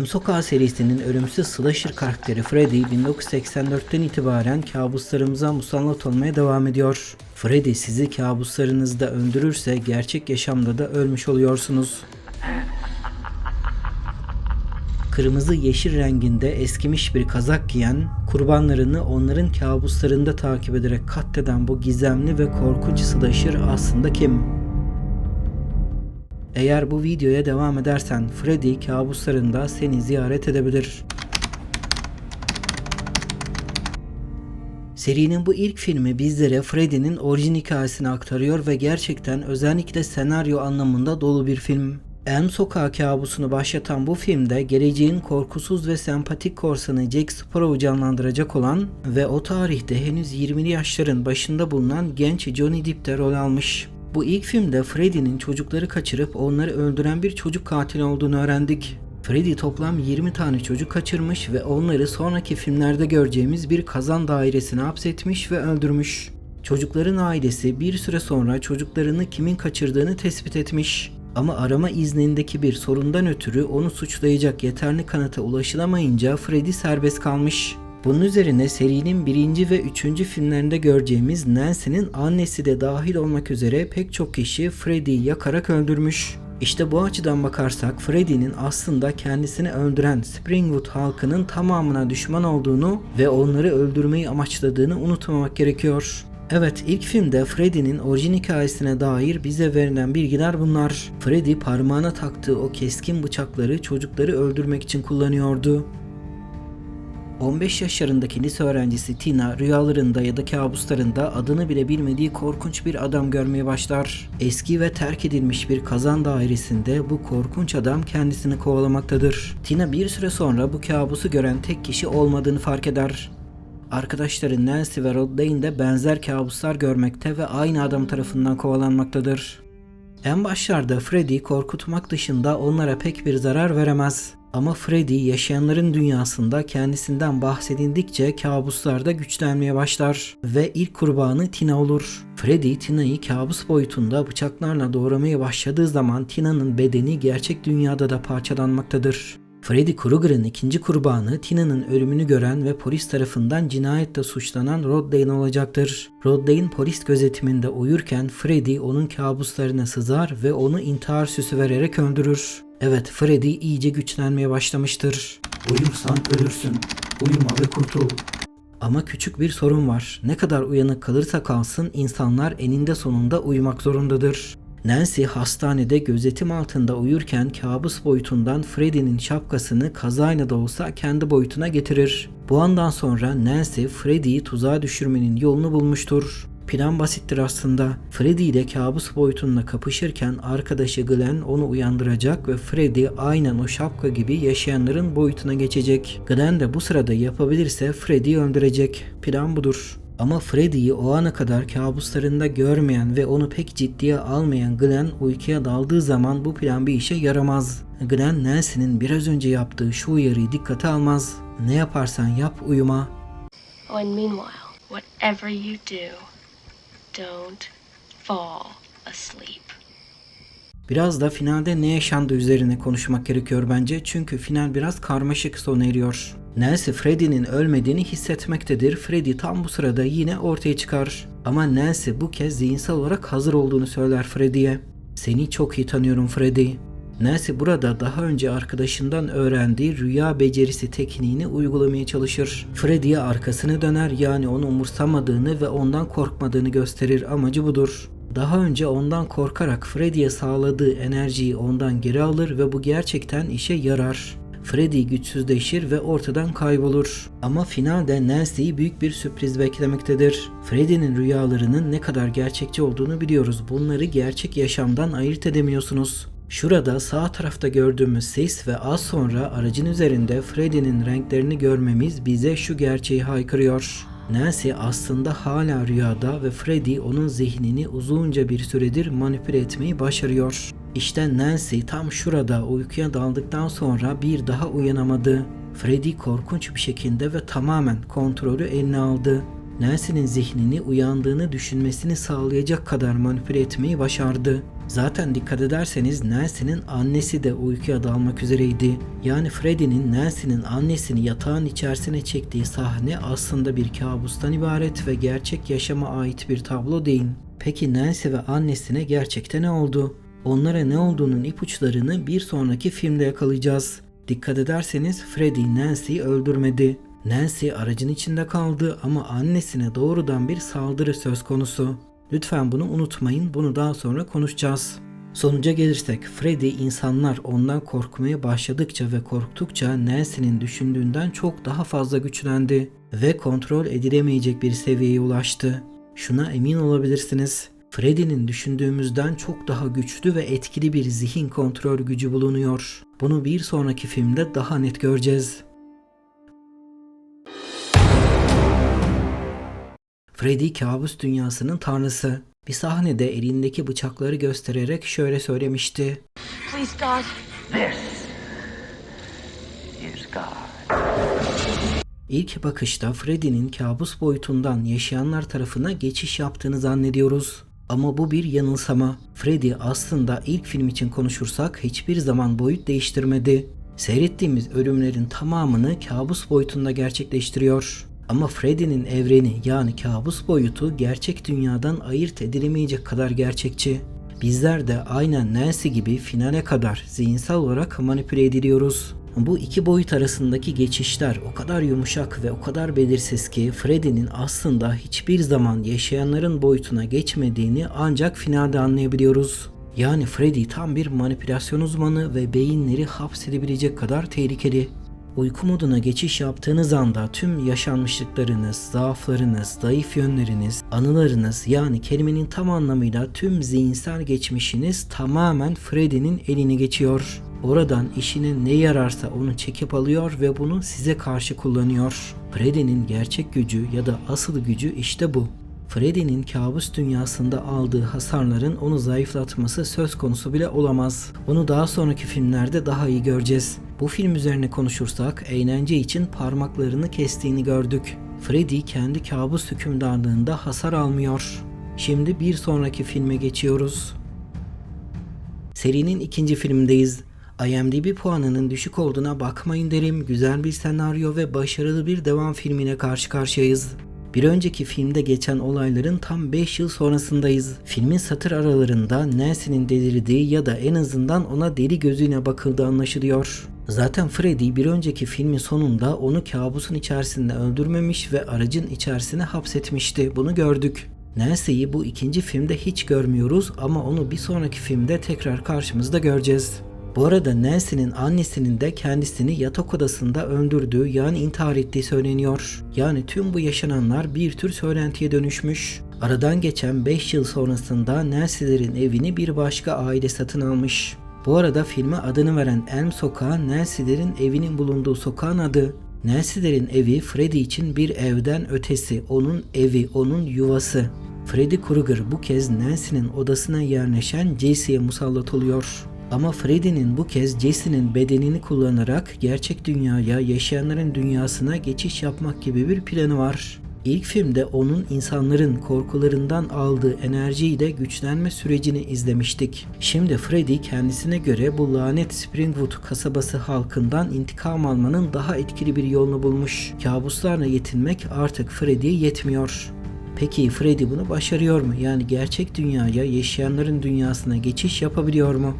M Sokağı serisinin ölümsüz slasher karakteri Freddy 1984'ten itibaren kabuslarımıza musallat olmaya devam ediyor. Freddy sizi kabuslarınızda öldürürse gerçek yaşamda da ölmüş oluyorsunuz. Kırmızı yeşil renginde eskimiş bir kazak giyen, kurbanlarını onların kabuslarında takip ederek katleden bu gizemli ve korkunç slasher aslında kim? Eğer bu videoya devam edersen Freddy kabuslarında seni ziyaret edebilir. Serinin bu ilk filmi bizlere Freddy'nin orijin hikayesini aktarıyor ve gerçekten özellikle senaryo anlamında dolu bir film. Elm Sokağı kabusunu başlatan bu filmde geleceğin korkusuz ve sempatik korsanı Jack Sparrow'u canlandıracak olan ve o tarihte henüz 20'li yaşların başında bulunan genç Johnny Depp de rol almış. Bu ilk filmde Freddy'nin çocukları kaçırıp onları öldüren bir çocuk katili olduğunu öğrendik. Freddy toplam 20 tane çocuk kaçırmış ve onları sonraki filmlerde göreceğimiz bir kazan dairesine hapsetmiş ve öldürmüş. Çocukların ailesi bir süre sonra çocuklarını kimin kaçırdığını tespit etmiş. Ama arama iznindeki bir sorundan ötürü onu suçlayacak yeterli kanıta ulaşılamayınca Freddy serbest kalmış. Bunun üzerine serinin birinci ve üçüncü filmlerinde göreceğimiz Nancy'nin annesi de dahil olmak üzere pek çok kişi Freddy'yi yakarak öldürmüş. İşte bu açıdan bakarsak Freddy'nin aslında kendisini öldüren Springwood halkının tamamına düşman olduğunu ve onları öldürmeyi amaçladığını unutmamak gerekiyor. Evet ilk filmde Freddy'nin orijin hikayesine dair bize verilen bilgiler bunlar. Freddy parmağına taktığı o keskin bıçakları çocukları öldürmek için kullanıyordu. 15 yaşlarındaki lise öğrencisi Tina rüyalarında ya da kabuslarında adını bile bilmediği korkunç bir adam görmeye başlar. Eski ve terk edilmiş bir kazan dairesinde bu korkunç adam kendisini kovalamaktadır. Tina bir süre sonra bu kabusu gören tek kişi olmadığını fark eder. Arkadaşları Nancy ve Rod de benzer kabuslar görmekte ve aynı adam tarafından kovalanmaktadır. En başlarda Freddy korkutmak dışında onlara pek bir zarar veremez. Ama Freddy yaşayanların dünyasında kendisinden bahsedildikçe kabuslarda güçlenmeye başlar ve ilk kurbanı Tina olur. Freddy Tina'yı kabus boyutunda bıçaklarla doğramaya başladığı zaman Tina'nın bedeni gerçek dünyada da parçalanmaktadır. Freddy Krueger'ın ikinci kurbanı Tina'nın ölümünü gören ve polis tarafından cinayetle suçlanan Rod Lane olacaktır. Rod Lane polis gözetiminde uyurken Freddy onun kabuslarına sızar ve onu intihar süsü vererek öldürür. Evet Freddy iyice güçlenmeye başlamıştır. Uyursan ölürsün. Uyuma ve kurtul. Ama küçük bir sorun var. Ne kadar uyanık kalırsa kalsın insanlar eninde sonunda uyumak zorundadır. Nancy hastanede gözetim altında uyurken kabus boyutundan Freddy'nin şapkasını kazayla da olsa kendi boyutuna getirir. Bu andan sonra Nancy Freddy'yi tuzağa düşürmenin yolunu bulmuştur. Plan basittir aslında. Freddy ile kabus boyutunda kapışırken arkadaşı Glenn onu uyandıracak ve Freddy aynen o şapka gibi yaşayanların boyutuna geçecek. Glenn de bu sırada yapabilirse Freddy'yi öldürecek. Plan budur. Ama Freddy'yi o ana kadar kabuslarında görmeyen ve onu pek ciddiye almayan Glenn uykuya daldığı zaman bu plan bir işe yaramaz. Glenn Nancy'nin biraz önce yaptığı şu uyarıyı dikkate almaz. Ne yaparsan yap uyuma. Oh, and meanwhile, whatever you do, don't fall asleep. Biraz da finalde ne yaşandı üzerine konuşmak gerekiyor bence çünkü final biraz karmaşık sona eriyor. Nancy Freddy'nin ölmediğini hissetmektedir. Freddy tam bu sırada yine ortaya çıkar. Ama Nancy bu kez zihinsel olarak hazır olduğunu söyler Freddy'ye. Seni çok iyi tanıyorum Freddy. Nancy burada daha önce arkadaşından öğrendiği rüya becerisi tekniğini uygulamaya çalışır. Freddy'ye arkasını döner yani onu umursamadığını ve ondan korkmadığını gösterir amacı budur. Daha önce ondan korkarak Freddy'ye sağladığı enerjiyi ondan geri alır ve bu gerçekten işe yarar. Freddy güçsüzleşir ve ortadan kaybolur. Ama finalde Nancy'yi büyük bir sürpriz beklemektedir. Freddy'nin rüyalarının ne kadar gerçekçi olduğunu biliyoruz. Bunları gerçek yaşamdan ayırt edemiyorsunuz. Şurada sağ tarafta gördüğümüz ses ve az sonra aracın üzerinde Freddy'nin renklerini görmemiz bize şu gerçeği haykırıyor. Nancy aslında hala rüyada ve Freddy onun zihnini uzunca bir süredir manipüle etmeyi başarıyor. İşte Nancy tam şurada uykuya daldıktan sonra bir daha uyanamadı. Freddy korkunç bir şekilde ve tamamen kontrolü eline aldı. Nancy'nin zihnini uyandığını düşünmesini sağlayacak kadar manipüle etmeyi başardı. Zaten dikkat ederseniz Nancy'nin annesi de uykuya dalmak üzereydi. Yani Freddy'nin Nancy'nin annesini yatağın içerisine çektiği sahne aslında bir kabustan ibaret ve gerçek yaşama ait bir tablo değil. Peki Nancy ve annesine gerçekte ne oldu? Onlara ne olduğunun ipuçlarını bir sonraki filmde yakalayacağız. Dikkat ederseniz Freddy Nancy'yi öldürmedi. Nancy aracın içinde kaldı ama annesine doğrudan bir saldırı söz konusu. Lütfen bunu unutmayın. Bunu daha sonra konuşacağız. Sonuca gelirsek Freddy insanlar ondan korkmaya başladıkça ve korktukça Nancy'nin düşündüğünden çok daha fazla güçlendi ve kontrol edilemeyecek bir seviyeye ulaştı. Şuna emin olabilirsiniz. Freddy'nin düşündüğümüzden çok daha güçlü ve etkili bir zihin kontrol gücü bulunuyor. Bunu bir sonraki filmde daha net göreceğiz. Freddy kabus dünyasının tanrısı. Bir sahnede elindeki bıçakları göstererek şöyle söylemişti. Please, God. is God. İlk bakışta Freddy'nin kabus boyutundan yaşayanlar tarafına geçiş yaptığını zannediyoruz. Ama bu bir yanılsama. Freddy aslında ilk film için konuşursak hiçbir zaman boyut değiştirmedi. Seyrettiğimiz ölümlerin tamamını kabus boyutunda gerçekleştiriyor. Ama Freddy'nin evreni yani kabus boyutu gerçek dünyadan ayırt edilemeyecek kadar gerçekçi. Bizler de aynen Nancy gibi finale kadar zihinsel olarak manipüle ediliyoruz. Bu iki boyut arasındaki geçişler o kadar yumuşak ve o kadar belirsiz ki Freddy'nin aslında hiçbir zaman yaşayanların boyutuna geçmediğini ancak finalde anlayabiliyoruz. Yani Freddy tam bir manipülasyon uzmanı ve beyinleri hapsedebilecek kadar tehlikeli. Uyku moduna geçiş yaptığınız anda tüm yaşanmışlıklarınız, zaaflarınız, zayıf yönleriniz, anılarınız yani kelimenin tam anlamıyla tüm zihinsel geçmişiniz tamamen Freddy'nin eline geçiyor. Oradan işine ne yararsa onu çekip alıyor ve bunu size karşı kullanıyor. Freddy'nin gerçek gücü ya da asıl gücü işte bu. Freddy'nin kabus dünyasında aldığı hasarların onu zayıflatması söz konusu bile olamaz. Bunu daha sonraki filmlerde daha iyi göreceğiz. Bu film üzerine konuşursak eğlence için parmaklarını kestiğini gördük. Freddy kendi kabus hükümdarlığında hasar almıyor. Şimdi bir sonraki filme geçiyoruz. Serinin ikinci filmindeyiz. IMDb puanının düşük olduğuna bakmayın derim. Güzel bir senaryo ve başarılı bir devam filmine karşı karşıyayız. Bir önceki filmde geçen olayların tam 5 yıl sonrasındayız. Filmin satır aralarında Nancy'nin delirdiği ya da en azından ona deli gözüyle bakıldığı anlaşılıyor. Zaten Freddy bir önceki filmin sonunda onu kabusun içerisinde öldürmemiş ve aracın içerisine hapsetmişti. Bunu gördük. Nancy'yi bu ikinci filmde hiç görmüyoruz ama onu bir sonraki filmde tekrar karşımızda göreceğiz. Bu arada Nancy'nin annesinin de kendisini yatak odasında öldürdüğü yani intihar ettiği söyleniyor. Yani tüm bu yaşananlar bir tür söylentiye dönüşmüş. Aradan geçen 5 yıl sonrasında Nancy'lerin evini bir başka aile satın almış. Bu arada filme adını veren Elm Sokağı Nancy'lerin evinin bulunduğu sokağın adı. Nancy'lerin evi Freddy için bir evden ötesi, onun evi, onun yuvası. Freddy Krueger bu kez Nancy'nin odasına yerleşen Jesse'ye musallat oluyor. Ama Freddy'nin bu kez Jesse'nin bedenini kullanarak gerçek dünyaya, yaşayanların dünyasına geçiş yapmak gibi bir planı var. İlk filmde onun insanların korkularından aldığı enerjiyle güçlenme sürecini izlemiştik. Şimdi Freddy kendisine göre bu lanet Springwood kasabası halkından intikam almanın daha etkili bir yolunu bulmuş. Kabuslarla yetinmek artık Freddy'ye yetmiyor. Peki Freddy bunu başarıyor mu? Yani gerçek dünyaya, yaşayanların dünyasına geçiş yapabiliyor mu?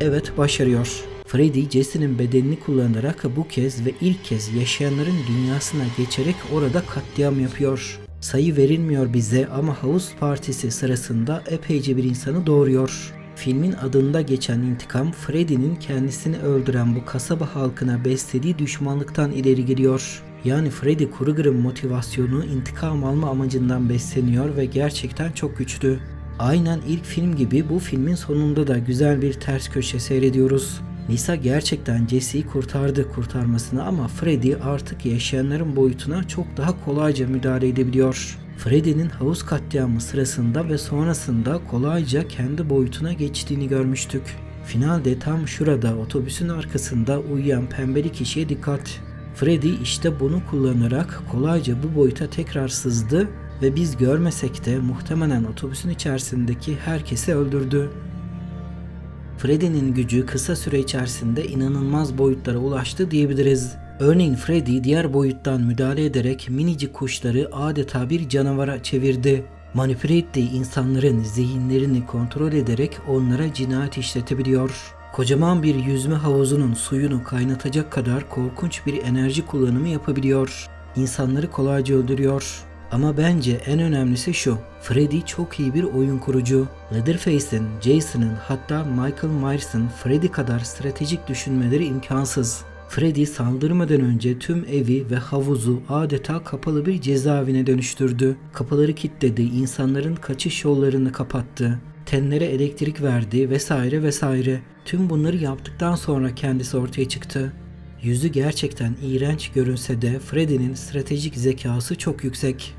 Evet başarıyor. Freddy Jesse'nin bedenini kullanarak bu kez ve ilk kez yaşayanların dünyasına geçerek orada katliam yapıyor. Sayı verilmiyor bize ama havuz partisi sırasında epeyce bir insanı doğuruyor. Filmin adında geçen intikam Freddy'nin kendisini öldüren bu kasaba halkına beslediği düşmanlıktan ileri geliyor. Yani Freddy Krueger'ın motivasyonu intikam alma amacından besleniyor ve gerçekten çok güçlü. Aynen ilk film gibi bu filmin sonunda da güzel bir ters köşe seyrediyoruz. Lisa gerçekten Jesse'yi kurtardı kurtarmasını ama Freddy artık yaşayanların boyutuna çok daha kolayca müdahale edebiliyor. Freddy'nin havuz katliamı sırasında ve sonrasında kolayca kendi boyutuna geçtiğini görmüştük. Finalde tam şurada otobüsün arkasında uyuyan pembeli kişiye dikkat. Freddy işte bunu kullanarak kolayca bu boyuta tekrar sızdı ve biz görmesek de muhtemelen otobüsün içerisindeki herkesi öldürdü. Freddy'nin gücü kısa süre içerisinde inanılmaz boyutlara ulaştı diyebiliriz. Örneğin Freddy diğer boyuttan müdahale ederek minicik kuşları adeta bir canavara çevirdi. Manipüle ettiği insanların zihinlerini kontrol ederek onlara cinayet işletebiliyor. Kocaman bir yüzme havuzunun suyunu kaynatacak kadar korkunç bir enerji kullanımı yapabiliyor. İnsanları kolayca öldürüyor. Ama bence en önemlisi şu. Freddy çok iyi bir oyun kurucu. Leatherface'in, Jason'ın hatta Michael Myers'ın Freddy kadar stratejik düşünmeleri imkansız. Freddy saldırmadan önce tüm evi ve havuzu adeta kapalı bir cezaevine dönüştürdü. Kapıları kilitledi, insanların kaçış yollarını kapattı. Tenlere elektrik verdi vesaire vesaire. Tüm bunları yaptıktan sonra kendisi ortaya çıktı. Yüzü gerçekten iğrenç görünse de Freddy'nin stratejik zekası çok yüksek.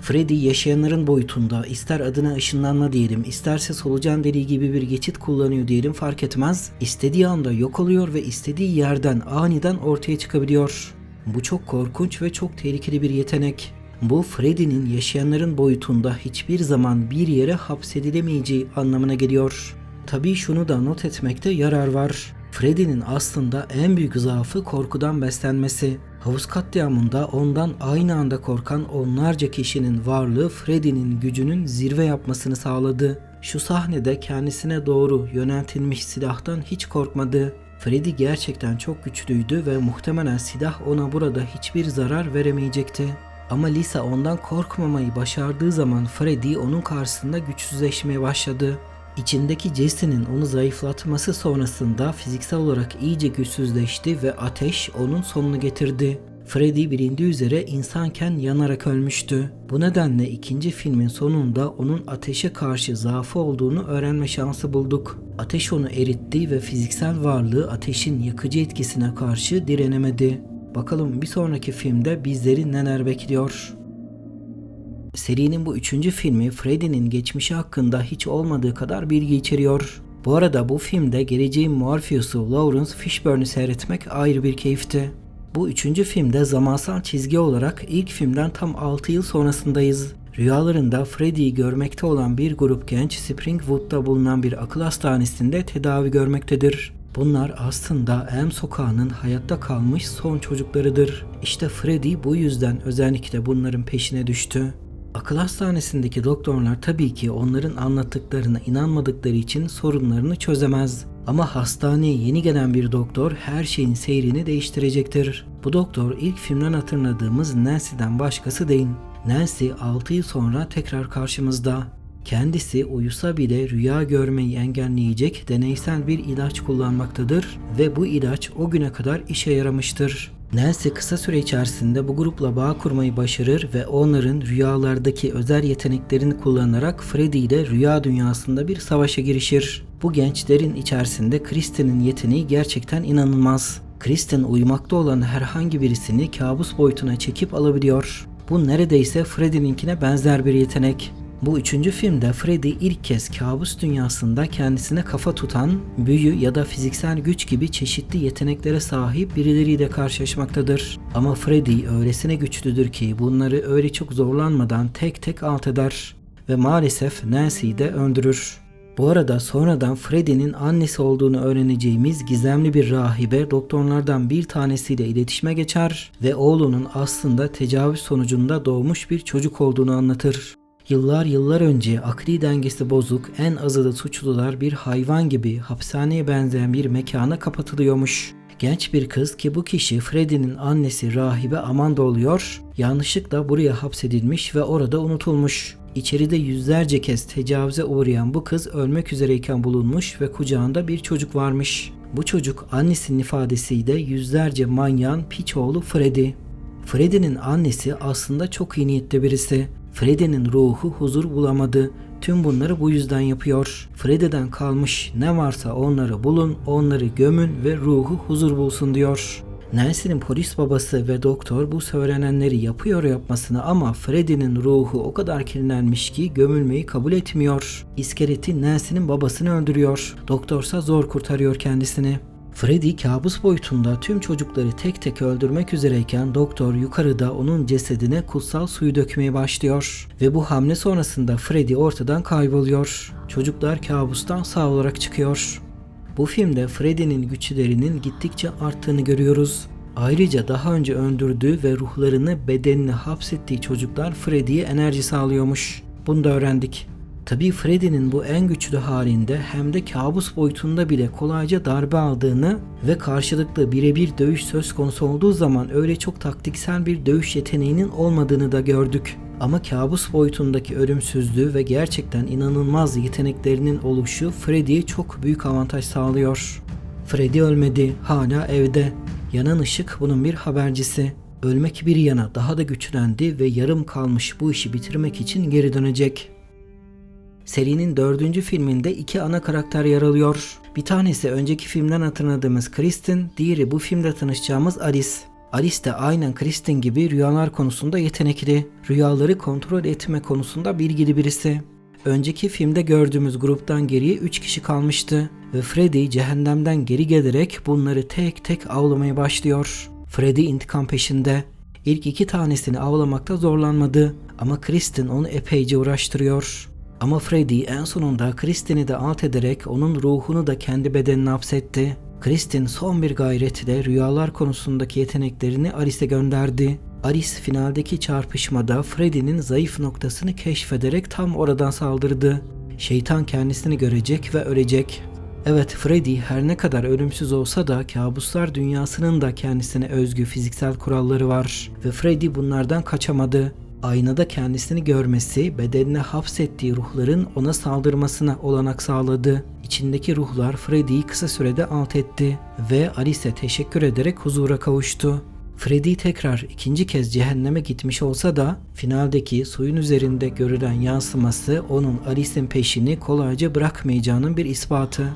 Freddy yaşayanların boyutunda ister adına ışınlanma diyelim isterse solucan deliği gibi bir geçit kullanıyor diyelim fark etmez. İstediği anda yok oluyor ve istediği yerden aniden ortaya çıkabiliyor. Bu çok korkunç ve çok tehlikeli bir yetenek. Bu Freddy'nin yaşayanların boyutunda hiçbir zaman bir yere hapsedilemeyeceği anlamına geliyor. Tabii şunu da not etmekte yarar var. Freddy'nin aslında en büyük zaafı korkudan beslenmesi. Havuz katliamında ondan aynı anda korkan onlarca kişinin varlığı Freddy'nin gücünün zirve yapmasını sağladı. Şu sahnede kendisine doğru yöneltilmiş silahtan hiç korkmadı. Freddy gerçekten çok güçlüydü ve muhtemelen silah ona burada hiçbir zarar veremeyecekti. Ama Lisa ondan korkmamayı başardığı zaman Freddy onun karşısında güçsüzleşmeye başladı. İçindeki Jesse'nin onu zayıflatması sonrasında fiziksel olarak iyice güçsüzleşti ve ateş onun sonunu getirdi. Freddy bilindiği üzere insanken yanarak ölmüştü. Bu nedenle ikinci filmin sonunda onun ateşe karşı zaafı olduğunu öğrenme şansı bulduk. Ateş onu eritti ve fiziksel varlığı ateşin yakıcı etkisine karşı direnemedi. Bakalım bir sonraki filmde bizleri neler bekliyor? Serinin bu üçüncü filmi Freddy'nin geçmişi hakkında hiç olmadığı kadar bilgi içeriyor. Bu arada bu filmde geleceğin Morpheus'u Lawrence Fishburne'ı seyretmek ayrı bir keyifti. Bu üçüncü filmde zamansal çizgi olarak ilk filmden tam 6 yıl sonrasındayız. Rüyalarında Freddy'yi görmekte olan bir grup genç Springwood'da bulunan bir akıl hastanesinde tedavi görmektedir. Bunlar aslında Elm sokağının hayatta kalmış son çocuklarıdır. İşte Freddy bu yüzden özellikle bunların peşine düştü. Akıl hastanesindeki doktorlar tabii ki onların anlattıklarına inanmadıkları için sorunlarını çözemez. Ama hastaneye yeni gelen bir doktor her şeyin seyrini değiştirecektir. Bu doktor ilk filmden hatırladığımız Nancy'den başkası değil. Nancy 6 yıl sonra tekrar karşımızda. Kendisi uyusa bile rüya görmeyi engelleyecek deneysel bir ilaç kullanmaktadır ve bu ilaç o güne kadar işe yaramıştır. Nancy kısa süre içerisinde bu grupla bağ kurmayı başarır ve onların rüyalardaki özel yeteneklerini kullanarak Freddy ile rüya dünyasında bir savaşa girişir. Bu gençlerin içerisinde Kristen'in yeteneği gerçekten inanılmaz. Kristen uyumakta olan herhangi birisini kabus boyutuna çekip alabiliyor. Bu neredeyse Freddy'ninkine benzer bir yetenek. Bu üçüncü filmde Freddy ilk kez kabus dünyasında kendisine kafa tutan, büyü ya da fiziksel güç gibi çeşitli yeteneklere sahip birileriyle karşılaşmaktadır. Ama Freddy öylesine güçlüdür ki bunları öyle çok zorlanmadan tek tek alt eder ve maalesef Nancy'yi de öldürür. Bu arada sonradan Freddy'nin annesi olduğunu öğreneceğimiz gizemli bir rahibe doktorlardan bir tanesiyle iletişime geçer ve oğlunun aslında tecavüz sonucunda doğmuş bir çocuk olduğunu anlatır. Yıllar yıllar önce akli dengesi bozuk en azılı suçlular bir hayvan gibi hapishaneye benzeyen bir mekana kapatılıyormuş. Genç bir kız ki bu kişi Freddy'nin annesi rahibe Amanda oluyor, yanlışlıkla buraya hapsedilmiş ve orada unutulmuş. İçeride yüzlerce kez tecavüze uğrayan bu kız ölmek üzereyken bulunmuş ve kucağında bir çocuk varmış. Bu çocuk annesinin ifadesiyle yüzlerce manyağın piç oğlu Freddy. Freddy'nin annesi aslında çok iyi niyetli birisi. Freddy'nin ruhu huzur bulamadı. Tüm bunları bu yüzden yapıyor. Freddy'den kalmış ne varsa onları bulun, onları gömün ve ruhu huzur bulsun diyor. Nancy'nin polis babası ve doktor bu söylenenleri yapıyor yapmasını ama Freddy'nin ruhu o kadar kirlenmiş ki gömülmeyi kabul etmiyor. İskeleti Nancy'nin babasını öldürüyor. Doktorsa zor kurtarıyor kendisini. Freddy kabus boyutunda tüm çocukları tek tek öldürmek üzereyken doktor yukarıda onun cesedine kutsal suyu dökmeye başlıyor. Ve bu hamle sonrasında Freddy ortadan kayboluyor. Çocuklar kabustan sağ olarak çıkıyor. Bu filmde Freddy'nin güçlerinin gittikçe arttığını görüyoruz. Ayrıca daha önce öldürdüğü ve ruhlarını bedenine hapsettiği çocuklar Freddy'ye enerji sağlıyormuş. Bunu da öğrendik. Tabii Freddy'nin bu en güçlü halinde hem de kabus boyutunda bile kolayca darbe aldığını ve karşılıklı birebir dövüş söz konusu olduğu zaman öyle çok taktiksel bir dövüş yeteneğinin olmadığını da gördük. Ama kabus boyutundaki ölümsüzlüğü ve gerçekten inanılmaz yeteneklerinin oluşu Freddy'ye çok büyük avantaj sağlıyor. Freddy ölmedi, hala evde. Yanan ışık bunun bir habercisi. Ölmek bir yana daha da güçlendi ve yarım kalmış bu işi bitirmek için geri dönecek. Serinin dördüncü filminde iki ana karakter yer alıyor. Bir tanesi önceki filmden hatırladığımız Kristen, diğeri bu filmde tanışacağımız Alice. Alice de aynen Kristen gibi rüyalar konusunda yetenekli, rüyaları kontrol etme konusunda bilgili birisi. Önceki filmde gördüğümüz gruptan geriye 3 kişi kalmıştı ve Freddy cehennemden geri gelerek bunları tek tek avlamaya başlıyor. Freddy intikam peşinde. İlk iki tanesini avlamakta zorlanmadı ama Kristen onu epeyce uğraştırıyor. Ama Freddy en sonunda Kristin'i de alt ederek onun ruhunu da kendi bedenine hapsetti. Kristin son bir gayretle rüyalar konusundaki yeteneklerini Alice'e gönderdi. Alice finaldeki çarpışmada Freddy'nin zayıf noktasını keşfederek tam oradan saldırdı. Şeytan kendisini görecek ve ölecek. Evet Freddy her ne kadar ölümsüz olsa da kabuslar dünyasının da kendisine özgü fiziksel kuralları var ve Freddy bunlardan kaçamadı. Aynada kendisini görmesi bedenine hapsettiği ruhların ona saldırmasına olanak sağladı. İçindeki ruhlar Freddy'yi kısa sürede alt etti ve Alice'e teşekkür ederek huzura kavuştu. Freddy tekrar ikinci kez cehenneme gitmiş olsa da finaldeki suyun üzerinde görülen yansıması onun Alice'in peşini kolayca bırakmayacağının bir ispatı.